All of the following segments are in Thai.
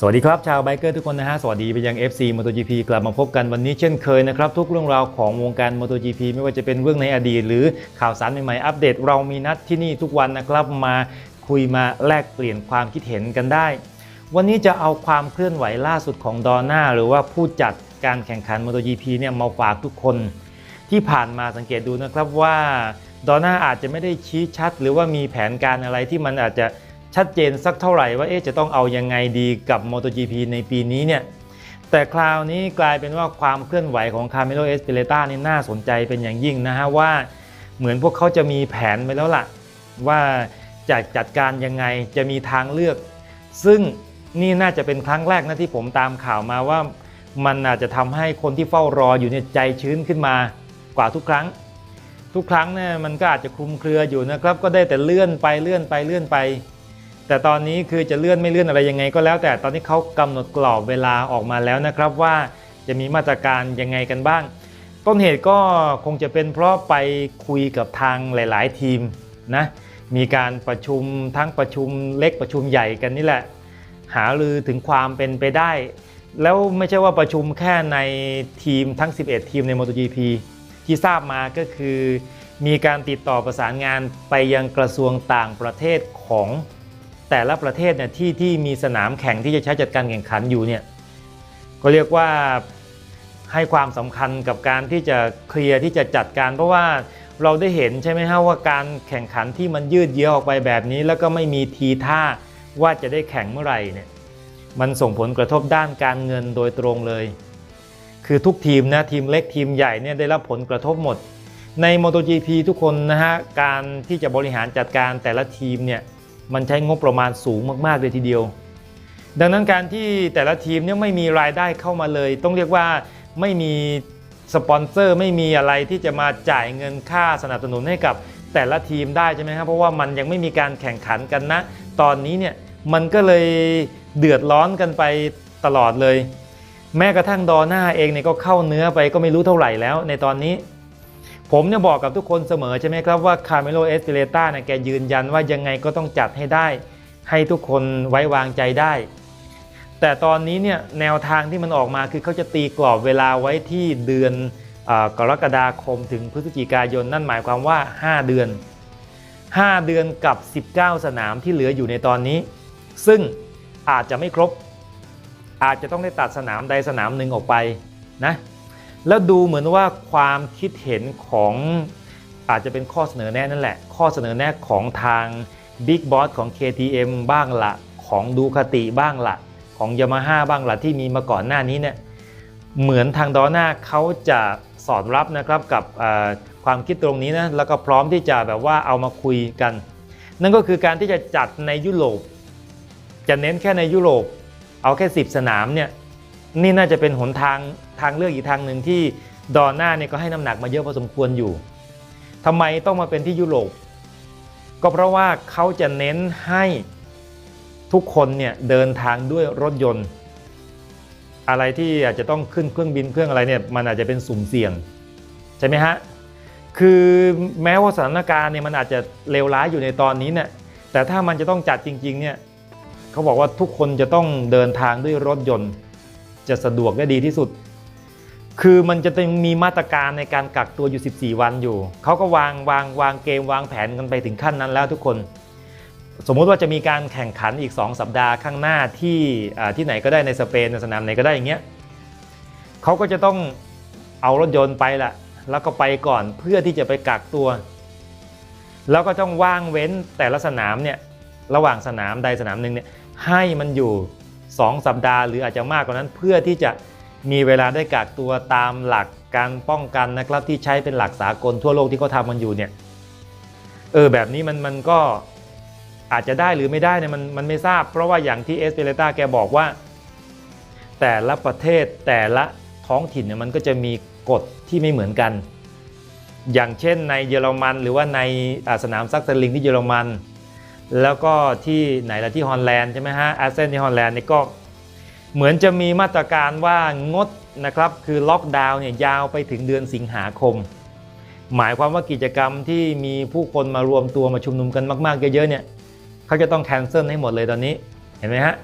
สวัสดีครับ ชาวไบเกอร์ทุกคนนะฮะ สวัสดีไปยัง FC MotoGP กลับมาพบกันวันนี้เช่นเคยนะครับ ทุกเรื่องราวของวงการ MotoGP ไม่ว่าจะเป็นเรื่องในอดีต หรือข่าวสารใหม่ๆ อัปเดต เรามีนัดที่นี่ทุกวันนะครับมาคุยมาแลกเปลี่ยนความคิดเห็นกันได้ วันนี้จะเอาความเคลื่อนไหวล่าสุดของดอน่าหรือว่าผู้จัดการแข่งขัน MotoGP เนี่ยมาฝากทุกคน ที่ผ่านมาสังเกตดูนะครับว่าดอน่าอาจจะไม่ได้ชี้ชัด หรือว่ามีแผนการอะไรที่มันอาจจะ ชัดเจนสักเท่าไหร่ว่าเอ๊ะจะต้องเอายังไงดีกับ MotoGP ในปีนี้เนี่ยแต่คราวนี้กลายเป็นว่าความเคลื่อนไหวของคาเมโลเอสเปเลต้านี่น่าสนใจเป็นอย่างยิ่งนะฮะว่าเหมือนพวกเขาจะมีแผนไปแล้วล่ะ ว่าจะจัดการยังไงจะมีทางเลือก ซึ่งนี่น่าจะเป็นครั้งแรกนะที่ผมตามข่าวมาว่ามันอาจจะทำให้คนที่เฝ้ารออยู่เนี่ยใจชื้นขึ้นมากว่าทุกครั้ง ทุกครั้งเนี่ยมันก็อาจจะคลุมเครืออยู่นะครับ ก็ได้แต่เลื่อนไปเลื่อนไปเลื่อนไป แต่ตอนนี้คือจะเลื่อนไม่เลื่อนอะไรยังไงก็แล้ว แต่ตอนนี้เขากำหนดกรอบเวลาออกมาแล้วนะครับว่าจะมีมาตรการยังไงกันบ้าง ต้นเหตุก็คงจะเป็นเพราะไปคุยกับทางหลาย ๆ ทีมนะมีการประชุมทั้งประชุมเล็กประชุมใหญ่กันนี่แหละ หารือถึงความเป็นไปได้ แล้วไม่ใช่ว่าประชุมแค่ในทีมทั้ง 11 ทีมใน MotoGP ที่ทราบมาก็คือ มีการติดต่อประสานงานไปยังกระทรวงต่างประเทศของ แต่ละประเทศเนี่ยที่ที่มีสนามแข่งที่จะใช้จัดการแข่งขันอยู่เนี่ยก็เรียกว่าให้ความสำคัญกับการที่จะเคลียร์ที่จะจัดการ เพราะว่าเราได้เห็นใช่ไหมฮะว่าการแข่งขันที่มันยืดเยื้อออกไปแบบนี้ แล้วก็ไม่มีทีท่าว่าจะได้แข่งเมื่อไหร่เนี่ยมันส่งผลกระทบด้านการเงินโดยตรงเลย คือทุกทีมนะทีมเล็กทีมใหญ่เนี่ยได้รับผลกระทบหมด ใน MotoGP ทุกคนนะฮะการที่จะบริหารจัดการแต่ละทีมเนี่ย มันใช้งบประมาณสูงมาก ๆ เลยทีเดียว ดังนั้นการที่แต่ละทีมเนี่ยไม่มีรายได้เข้ามาเลย ต้องเรียกว่าไม่มีสปอนเซอร์ไม่มีอะไรที่จะมาจ่ายเงินค่าสนับสนุนให้กับแต่ละทีมได้ใช่ไหมครับเพราะว่ามันยังไม่มีการแข่งขันกันนะ ตอนนี้เนี่ยมันก็เลยเดือดร้อนกันไปตลอดเลย แม้กระทั่งดอหน้าเองเนี่ยก็เข้าเนื้อไปก็ไม่รู้เท่าไหร่แล้วในตอนนี้ ผมเนี่ยบอกกับทุกคนเสมอใช่ไหมครับว่าคาร์เมโลเอสเปเรต้าเนี่ยแกยืนยันว่ายังไงก็ต้องจัดให้ได้ ให้ทุกคนไว้วางใจได้ แต่ตอนนี้เนี่ยแนวทางที่มันออกมาคือเขาจะตีกรอบเวลาไว้ที่เดือนอกรกฎาคมถึงพฤศจิกายนนั่นหมายความว่า 5 เดือน 5 เดือนกับ 19 สนามที่เหลืออยู่ในตอนนี้ ซึ่งอาจจะไม่ครบ อาจจะต้องได้ตัดสนามใดสนามหนึ่งออกไปนะ แล้วดูเหมือนว่าความคิดเห็นของอาจจะเป็นข้อเสนอแนะนั่นแหละ ข้อเสนอแนะของทาง Big Boss ของ KTM บ้างละของดูคติบ้างละของ Yamaha บ้างละที่มีมาก่อนหน้านี้เนี่ยเหมือนทางดอน่าเขาจะสอดรับนะครับกับความคิดตรงนี้นะแล้วก็พร้อมที่จะแบบว่าเอามาคุยกัน นั่นก็คือการที่จะจัดในยุโรป จะเน้นแค่ในยุโรป เอาแค่ 10 สนามเนี่ย นี่น่าจะเป็นหนทางทางเลือกอีกทางหนึ่งที่ดอนน่าเนี่ยก็ให้น้ำหนักมาเยอะพอสมควรอยู่ทำไมต้องมาเป็นที่ยุโรป ก็เพราะว่าเขาจะเน้นให้ทุกคนเนี่ยเดินทางด้วยรถยนต์ อะไรที่อาจจะต้องขึ้นเครื่องบินเครื่องอะไรเนี่ยมันอาจจะเป็นสุ่มเสี่ยง ใช่ไหมฮะ คือแม้ว่าสถานการณ์เนี่ยมันอาจจะเลวร้ายอยู่ในตอนนี้เนี่ยแต่ถ้ามันจะต้องจัดจริงๆเนี่ยเขาบอกว่าทุกคนจะต้องเดินทางด้วยรถยนต์ จะสะดวกได้ดีที่สุด คือมันจะต้องมีมาตรการในการกักตัวอยู่ 14 วันอยู่ เขาก็วางวางวางเกมวางแผนกันไปถึงขั้นนั้นแล้วทุกคน สมมุติว่าจะมีการแข่งขันอีก 2 สัปดาห์ข้างหน้าที่ที่ไหนก็ได้ในสเปนในสนามไหนก็ได้อย่างเงี้ยเขาก็จะต้องเอารถยนต์ไปละแล้วก็ไปก่อนเพื่อที่จะไปกักตัว แล้วก็ต้องว่างเว้นแต่ละสนามเนี่ยระหว่างสนามใดสนามหนึ่งเนี่ยให้มันอยู่ 2 สัปดาห์ หรืออาจจะมากกว่านั้นเพื่อที่จะมีเวลาได้กักตัวตามหลักการป้องกันนะครับ ที่ใช้เป็นหลักสากลทั่วโลกที่เขาทำมันอยู่เนี่ยเออแบบนี้มันมันก็อาจจะได้หรือไม่ได้เนี่ยมันมันไม่ทราบ เพราะว่าอย่างที่เอสเปเรต้าแกบอกว่า แต่ละประเทศแต่ละท้องถิ่นเนี่ยมันก็จะมีกฎที่ไม่เหมือนกัน อย่างเช่นในเยอรมัน หรือว่าในสนามซักเซลิงที่เยอรมัน แล้วก็ที่ไหนละที่ฮอลแลนด์ใช่ไหมฮะแอาเซนที่ฮอลแลนด์นี่ก็เหมือนจะมีมาตรการว่างดนะครับคือล็อกดาวน์เนี่ยยาวไปถึงเดือนสิงหาคม หมายความว่ากิจกรรมที่มีผู้คนมารวมตัวมาชุมนุมกันมากๆเยอะๆเนี่ยเขาจะต้องแคนเซิลให้หมดเลยตอนนี้เห็นไหมฮะ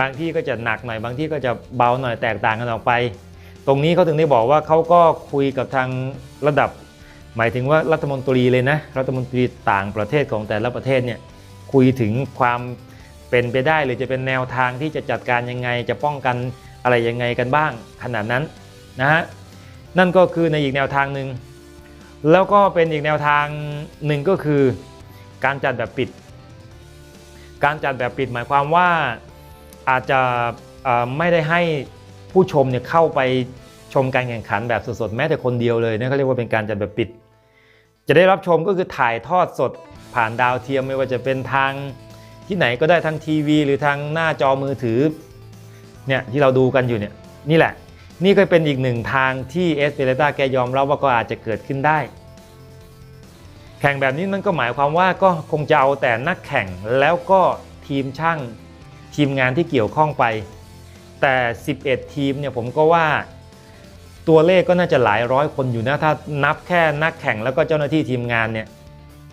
บางที่ก็จะหนักหน่อยบางที่ก็จะเบาหน่อยแตกต่างกันออกไป ตรงนี้เขาถึงได้บอกว่าเขาก็คุยกับทางระดับ หมายถึงว่ารัฐมนตรีเลยนะรัฐมนตรีต่างประเทศของแต่ละประเทศเนี่ย คุยถึงความเป็นไปได้หรือจะเป็นแนวทางที่จะจัดการยังไง จะป้องกันอะไรยังไงกันบ้างขนาดนั้นนะฮะนั่นก็คือในอีกแนวทางหนึ่งแล้วก็เป็นอีกแนวทางหนึ่งก็คือ การจัดแบบปิด การจัดแบบปิดหมายความว่าอาจจะไม่ได้ให้ผู้ชมเนี่ยเข้าไปชมการแข่งขันแบบสดๆแม้แต่คนเดียวเลยนะเขาเรียกว่าเป็นการจัดแบบปิด จะได้รับชมก็คือถ่ายทอดสด ผ่านดาวเทียมไม่ว่าจะเป็นทางที่ไหนก็ได้ทางทีวี หรือทางหน้าจอมือถือเนี่ยที่เราดูกันอยู่เนี่ยนี่แหละ นี่ก็เป็นอีกหนึ่งทางที่เอสเปเรต้าแกยอมรับว่าก็อาจจะเกิดขึ้นได้ แข่งแบบนี้มันก็หมายความว่าก็คงจะเอาแต่นักแข่งแล้วก็ทีมช่างทีมงานที่เกี่ยวข้องไป แต่ 11 ทีมเนี่ยผมก็ว่าตัวเลขก็น่าจะหลายร้อยคนอยู่นะถ้านับแค่นักแข่งแล้วก็เจ้าหน้าที่ทีมงานเนี่ย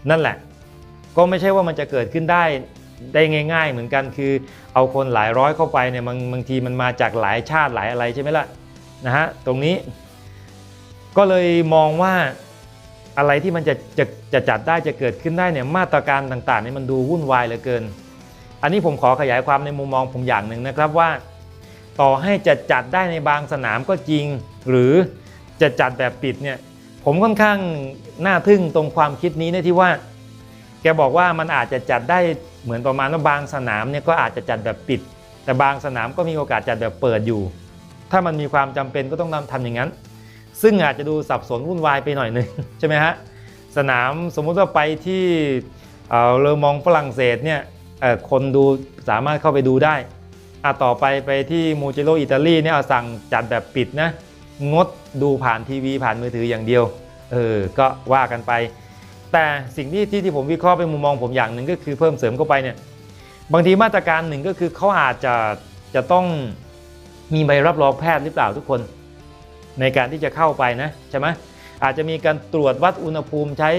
นั่นแหละ ก็ไม่ใช่ว่ามันจะเกิดขึ้นได้ได้ง่าย ๆ เหมือนกันคือ เอาคนหลายร้อยเข้าไปเนี่ยบางบางทีมันมาจากหลายชาติหลายอะไรใช่ไหมล่ะนะฮะตรงนี้ ก็เลยมองว่าอะไรที่มันจะจะจะจัดได้จะเกิดขึ้นได้เนี่ยมาตรการต่างๆเนี่ยมันดูวุ่นวายเหลือเกิน อันนี้ผมขอขยายความในมุมมองผมอย่างหนึ่งนะครับว่า ต่อให้จะจัดได้ในบางสนามก็จริง หรือจะจัดแบบปิดเนี่ยผมค่อนข้างน่าทึ่งตรงความคิดนี้นะที่ว่า กบอกว่ามันอาจจะจัดได้เหมือนประมาณว่าบางสนามเนี่ยก็อาจจะจัดแบบปิด แต่บางสนามก็มีโอกาสจัดแบบเปิดอยู่ ถ้ามันมีความจำเป็นก็ต้องทำอย่างนั้น ซึ่งอาจจะดูสับสนวุ่นวายไปหน่อยหนึงใช่ไหมฮะสนามสมมุติว่าไปที่เออเลมองฝรั่งเศสเนี่ยคนดูสามารถเข้าไปดูได้อะต่อไปไปที่มูเจโรอิตาลีเนี่ยเอาสั่งจัดแบบปิดนะงดดูผ่านทีวีผ่านมือถืออย่างเดียวเออก็ว่ากันไป แต่สิ่งที่ที่ที่ผมวิเคราะห์เป็นมุมมองผมอย่างหนึ่งก็คือเพิ่มเสริมเข้าไปเนี่ยบางทีมาตรการหนึ่งก็คือเขาอาจจะจะต้องมีใบรับรองแพทย์หรือเปล่าทุกคน ในการที่จะเข้าไปนะใช่ไหมอาจจะมีการตรวจวัดอุณหภูมิใช้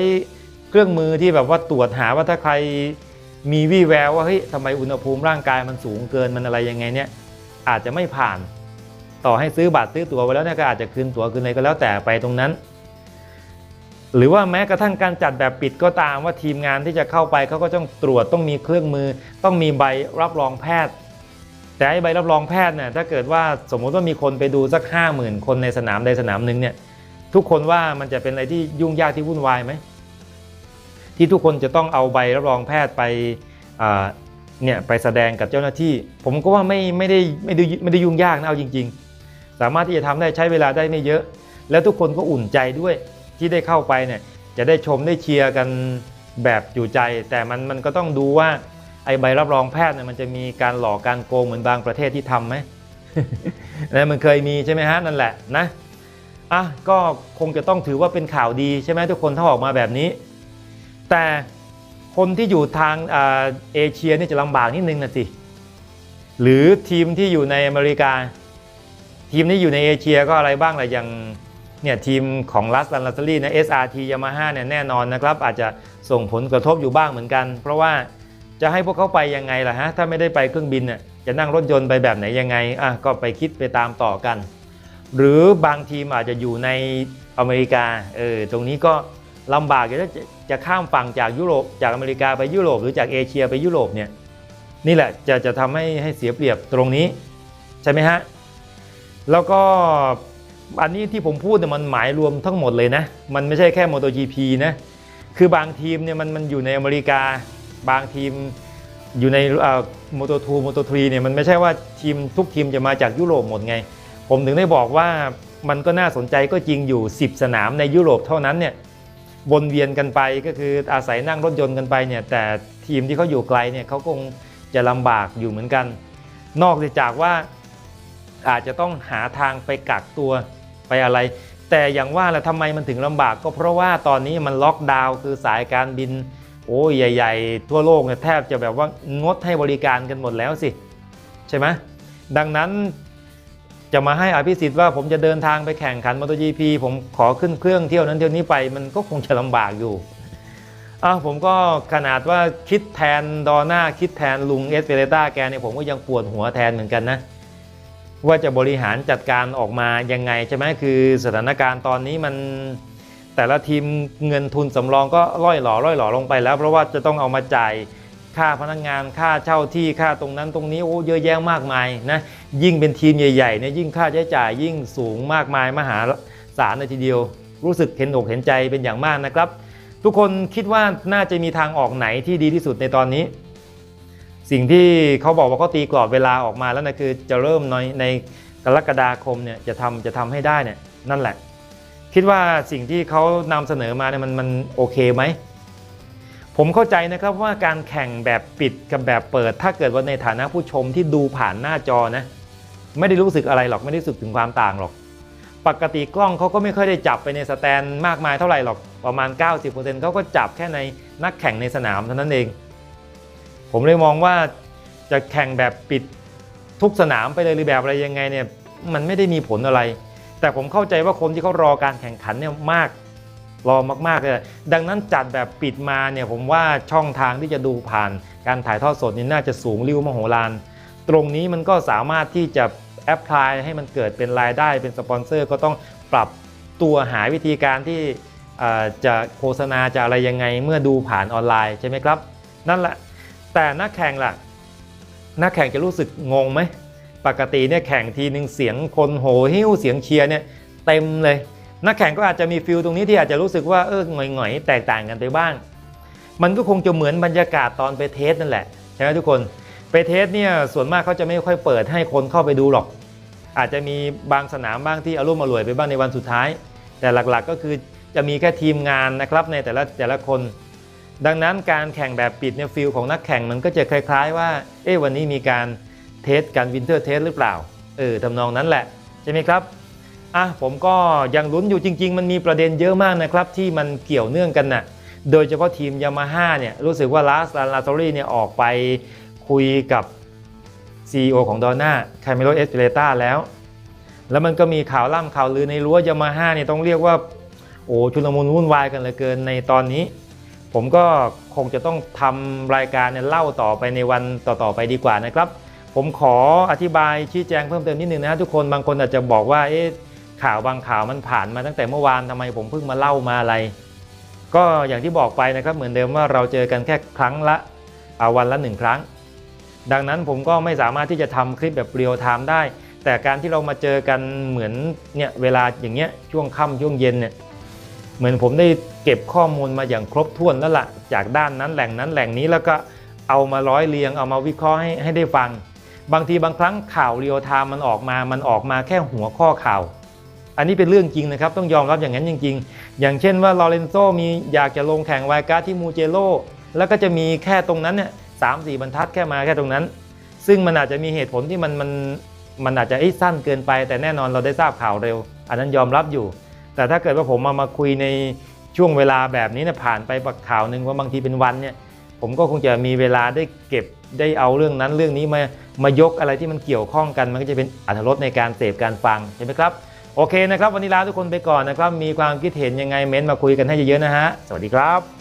เครื่องมือที่แบบว่าตรวจหาว่าถ้าใครมีวี่แววว่าเฮ้ยทำไมอุณหภูมิร่างกายมันสูงเกินมันอะไรยังไงเนี่ยอาจจะไม่ผ่าน ต่อให้ซื้อบัตรซื้อตั๋วไว้แล้วเนี่ยก็อาจจะคืนตั๋วคืนอะไรก็แล้วแต่ไปตรงนั้น หรือว่าแม้กระทั่งการจัดแบบปิดก็ตามว่าทีมงานที่จะเข้าไปเขาก็ต้องตรวจต้องมีเครื่องมือ ต้องมีใบรับรองแพทย์ แต่ไอ้ใบรับรองแพทย์เนี่ยถ้าเกิดว่าสมมุติว่ามีคนไปดูสัก 5 0,000 คนในสนามใดสนามหนึ่งเนี่ยทุกคนว่ามันจะเป็นอะไรที่ยุ่งยากที่วุ่นวายไหมที่ทุกคนจะต้องเอาใบรับรองแพทย์ไปเนี่ยไปแสดงกับเจ้าหน้าที่ ผมก็ว่าไม่ไม่ได้ไม่ได้ไม่ได้ยุ่งยากนะเอาจริง ๆ สามารถที่จะทำได้ใช้เวลาได้ไม่เยอะ แล้วทุกคนก็อุ่นใจด้วย ที่ได้เข้าไปเนี่ยจะได้ชมได้เชียร์กันแบบอยู่ใจ แต่มันมันก็ต้องดูว่าไอใบรับรองแพทย์เนี่ยมันจะมีการหลอกการโกงเหมือนบางประเทศที่ทำไหมนะมันเคยมีใช่ไหมฮะนั่นแหละนะอะก็คงจะต้องถือว่าเป็นข่าวดีใช่ไหมทุกคนถ้าออกมาแบบนี้ แต่คนที่อยู่ทางเอเชียนี่จะลำบากนิดนึงนะสิหรือทีมที่อยู่ในอเมริกา ทีมที่อยู่ในเอเชียก็อะไรบ้างล่ะอย่าง เนี่ยทีมของลัสลันลัสลี่นะ SRT Yamaha เนี่ยแน่นอนนะครับ อาจจะส่งผลกระทบอยู่บ้างเหมือนกัน เพราะว่าจะให้พวกเขาไปยังไงล่ะฮะ ถ้าไม่ได้ไปเครื่องบินน่ะจะนั่งรถยนต์ไปแบบไหนยังไงอะก็ไปคิดไปตามต่อกัน หรือบางทีมอาจจะอยู่ในอเมริกาเออตรงนี้ก็ลำบากจะจะข้ามฝั่งจากยุโรปจากอเมริกาไปยุโรปหรือจากเอเชียไปยุโรปเนี่ยนี่แหละจะจะทำให้ให้เสียเปรียบตรงนี้ ใช่ไหมฮะ แล้วก็ อันนี้ที่ผมพูดเนี่ยมันหมายรวมทั้งหมดเลยนะ มันไม่ใช่แค่ MotoGP นะ คือบางทีมเนี่ยมันมันอยู่ในอเมริกา บางทีมอยู่ในโมโตทูโมโตทรีเนี่ยมันไม่ใช่ว่าทีมทุกทีมจะมาจากยุโรปหมดไง ผมถึงได้บอกว่ามันก็น่าสนใจก็จริงอยู่ 10 สนามในยุโรปเท่านั้นเนี่ยวนเวียนกันไปก็คืออาศัยนั่งรถยนต์กันไปเนี่ยแต่ทีมที่เขาอยู่ไกลเนี่ยเขาคงจะลำบากอยู่เหมือนกัน นอกจากว่าอาจจะต้องหาทางไปกักตัว ไปอะไร แต่อย่างว่าแหละทำไมมันถึงลำบากก็เพราะว่าตอนนี้มันล็อกดาวน์คือสายการบิน โอ้ยใหญ่ ๆ ทั่วโลกเนี่ยแทบจะแบบว่างดให้บริการกันหมดแล้วสิ ใช่ไหมดังนั้นจะมาให้อภิสิทธิ์ว่าผมจะเดินทางไปแข่งขันมอเตอร์จีพีผมขอขึ้นเครื่องเที่ยวนั้นเที่ยวนี้ไปมันก็คงจะลำบากอยู่อะผมก็ขนาดว่าคิดแทนดอน่าคิดแทนลุงเอสเปเรต้าแกเนี่ยผมก็ยังปวดหัวแทนเหมือนกันนะ ว่าจะบริหารจัดการออกมายังไงใช่ไหมคือสถานการณ์ตอนนี้มันแต่ละทีมเงินทุนสำรองก็ร่อยหล่อร่อยหล่อลงไปแล้ว เพราะว่าจะต้องเอามาจ่ายค่าพนักงานค่าเช่าที่ค่าตรงนั้นตรงนี้โอ้เยอะแยะมากมายนะยิ่งเป็นทีมใหญ่ๆเนี่ยยิ่งค่าใช้จ่ายยิ่งสูงมากมายมหาศาลเลยทีเดียว รู้สึกเห็นอกเห็นใจเป็นอย่างมากนะครับ ทุกคนคิดว่าน่าจะมีทางออกไหนที่ดีที่สุดในตอนนี้ สิ่งที่เขาบอกว่าเขาตีกรอบเวลาออกมาแล้วนะคือจะเริ่มในในกรกฎาคมเนี่ยจะทำจะทำให้ได้เนี่ยนั่นแหละ คิดว่าสิ่งที่เขานำเสนอมาเนี่ยมันมันโอเคไหมผมเข้าใจนะครับว่าการแข่งแบบปิดกับแบบเปิด ถ้าเกิดว่าในฐานะผู้ชมที่ดูผ่านหน้าจอนะไม่ได้รู้สึกอะไรหรอกไม่ได้รู้สึกถึงความต่างหรอก ปกติกล้องเขาก็ไม่ค่อยได้จับไปในสแตนมากมายเท่าไหร่หรอกประมาณ 90%เขาก็จับแค่ในนักแข่งในสนามเท่านั้นเอง ผมเลยมองว่าจะแข่งแบบปิดทุกสนามไปเลยหรือแบบอะไรยังไงเนี่ยมันไม่ได้มีผลอะไร แต่ผมเข้าใจว่าคนที่เขารอการแข่งขันเนี่ยมากรอมากๆเลยดังนั้นจัดแบบปิดมาเนี่ยผมว่าช่องทางที่จะดูผ่านการถ่ายทอดสดนี่น่าจะสูงริ้วมโหฬารตรงนี้มันก็สามารถที่จะแอพพลายให้มันเกิดเป็นรายได้เป็นสปอนเซอร์ก็ต้องปรับตัวหาวิธีการที่จะโฆษณาจะอะไรยังไงเมื่อดูผ่านออนไลน์ใช่ไหมครับ นั่นแหละ แต่นักแข่งล่ะ นักแข่งจะรู้สึกงงไหม ปกติเนี่ยแข่งทีหนึ่งเสียงคนโหหิ้วเสียงเชียร์เนี่ยเต็มเลย นักแข่งก็อาจจะมีฟิลตรงนี้ที่อาจจะรู้สึกว่าเออหงอยๆ แตกต่างกันไปบ้าง มันก็คงจะเหมือนบรรยากาศตอนไปเทสนั่นแหละใช่ไหมทุกคนไปเทสเนี่ยส่วนมากเขาจะไม่ค่อยเปิดให้คนเข้าไปดูหรอก อาจจะมีบางสนามบ้างที่อารมณ์อร่วยไปบ้างในวันสุดท้าย แต่หลักๆก็คือจะมีแค่ทีมงานนะครับในแต่ละแต่ละคน ดังนั้นการแข่งแบบปิดเนี่ยฟิลของนักแข่งมันก็จะคล้าย ๆ ว่า เอ๊ะวันนี้มีการเทสการวินเทอร์เทสหรือเปล่า เออทำนองนั้นแหละ ใช่ไหมครับ อะผมก็ยังลุ้นอยู่จริง ๆ มันมีประเด็นเยอะมากนะครับ ที่มันเกี่ยวเนื่องกันน่ะ โดยเฉพาะทีมยามาฮ่าเนี่ยรู้สึกว่าลาสลาโตรี่เนี่ยออกไปคุยกับ CEO ของดอน่าคาเมโลเอสเปเรต้าแล้ว แล้วมันก็มีข่าวล่ำข่าวลือในรั้วยามาฮ่าเนี่ยต้องเรียกว่า โอ้ชุลมุนวุ่นวายกันเหลือเกินในตอนนี้ ผมก็คงจะต้องทำรายการเนี่ยเล่าต่อไปในวันต่อๆไปดีกว่านะครับ ผมขออธิบายชี้แจงเพิ่มเติมนิดนึงนะทุกคนบางคนอาจจะบอกว่าเอ๊ะข่าวบางข่าวมันผ่านมาตั้งแต่เมื่อวานทำไมผมเพิ่งมาเล่ามาอะไร ก็อย่างที่บอกไปนะครับเหมือนเดิมว่าเราเจอกันแค่ครั้งละเอาวันละหนึ่งครั้ง ดังนั้นผมก็ไม่สามารถที่จะทำคลิปแบบเรียลไทม์ได้ แต่การที่เรามาเจอกันเหมือนเนี่ยเวลาอย่างเงี้ยช่วงค่ำช่วงเย็นเนี่ย เหมือนผมได้เก็บข้อมูลมาอย่างครบถ้วนแล้วละ่ะจากด้านนั้นแหล่งนั้นแหล่งนี้แล้วก็เอามาร้อยเรียงเอามาวิเคราะห์ให้ให้ได้ฟัง บางทีบางครั้งข่าวเรียลไทม์มันออกมา มันออกมาแค่หัวข้อข่าว อันนี้เป็นเรื่องจริงนะครับ ต้องยอมรับอย่างนั้นจริง ๆ อย่างเช่นว่าลอเรนโซมีอยากจะลงแข่งไวการ์ที่มูเจโรแล้วก็จะมีแค่ตรงนั้นเนี่ยสามสี่บรรทัดแค่มาแค่ตรงนั้น ซึ่งมันอาจจะมีเหตุผลที่มันมันมันอาจจะสั้นเกินไป แต่แน่นอนเราได้ทราบข่าวเร็ว อันนั้นยอมรับอยู่ แต่ถ้าเกิดว่าผมมามาคุยในช่วงเวลาแบบนี้นะผ่านไปปักข่าวหนึ่งว่าบางทีเป็นวันเนี่ยผมก็คงจะมีเวลาได้เก็บได้เอาเรื่องนั้นเรื่องนี้มามายกอะไรที่มันเกี่ยวข้องกัน มันก็จะเป็นอัธรสในการเสพการฟังใช่ไหมครับโอเคนะครับ วันนี้ลาทุกคนไปก่อนนะครับ มีความคิดเห็นยังไงเม้นต์มาคุยกันให้เยอะๆนะฮะ สวัสดีครับ